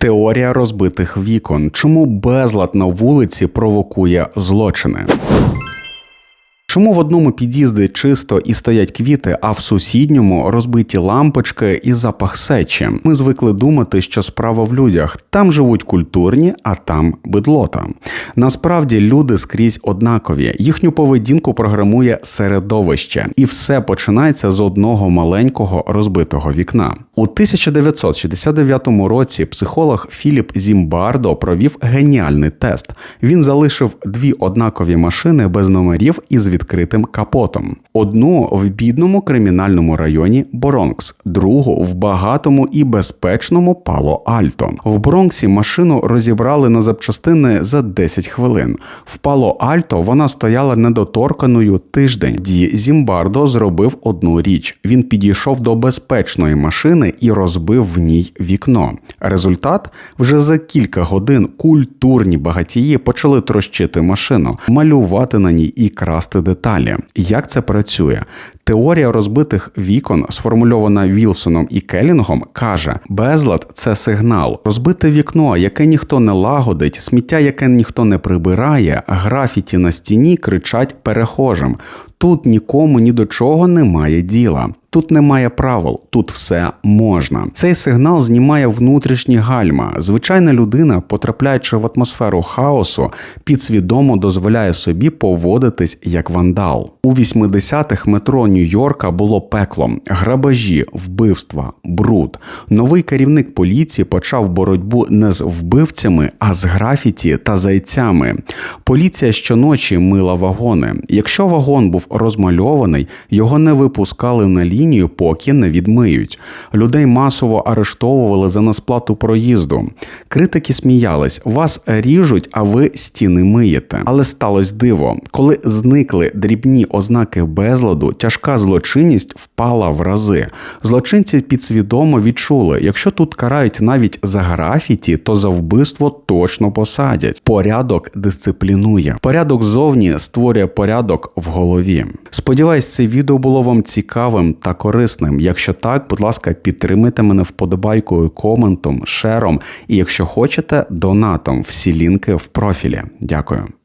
Теорія розбитих вікон. Чому безлад на вулиці провокує злочини? Чому в одному під'їзді чисто і стоять квіти, а в сусідньому розбиті лампочки і запах сечі? Ми звикли думати, що справа в людях там живуть культурні, а там бидлота. Насправді люди скрізь однакові. Їхню поведінку програмує середовище, і все починається з одного маленького розбитого вікна. У 1969 році психолог Філіп Зімбардо провів геніальний тест. Він залишив дві однакові машини без номерів із відкритим капотом: одну в бідному кримінальному районі Боронкс, другу в багатому і безпечному Пало Альто. В Бронксі машину розібрали на запчастини за 10 хвилин. В Пало Альто вона стояла недоторканою тиждень. Ді Зімбардо зробив одну річ: він підійшов до безпечної машини і розбив в ній вікно. Результат вже за кілька годин культурні багатії почали трощити машину, малювати на ній і красти деталі. Як це працює? Теорія розбитих вікон, сформульована Вілсоном і Келінгом, каже: безлад це сигнал. Розбите вікно, яке ніхто не лагодить, сміття, яке ніхто не прибирає, графіті на стіні кричать перехожим. Тут нікому ні до чого немає діла. Тут немає правил, тут все можна. Цей сигнал знімає внутрішні гальма. Звичайна людина, потрапляючи в атмосферу хаосу, підсвідомо дозволяє собі поводитись як вандал. У 80-х метро Нью-Йорка було пеклом, грабежі, вбивства, бруд. Новий керівник поліції почав боротьбу не з вбивцями, а з графіті та зайцями. Поліція щоночі мила вагони. Якщо вагон був розмальований, його не випускали на лінію, поки не відмиють. Людей масово арештовували за несплату проїзду. Критики сміялись, вас ріжуть, а ви стіни миєте. Але сталося диво, коли зникли дрібні ознаки безладу, тяжка злочинність впала в рази. Злочинці підсвідомо відчули, якщо тут карають навіть за графіті, то за вбивство точно посадять. Порядок дисциплінує. Порядок зовні створює порядок в голові. Сподіваюсь, це відео було вам цікавим та корисним. Якщо так, будь ласка, підтримайте мене вподобайкою, коментом, шером. І якщо хочете, донатом. Всі лінки в профілі. Дякую.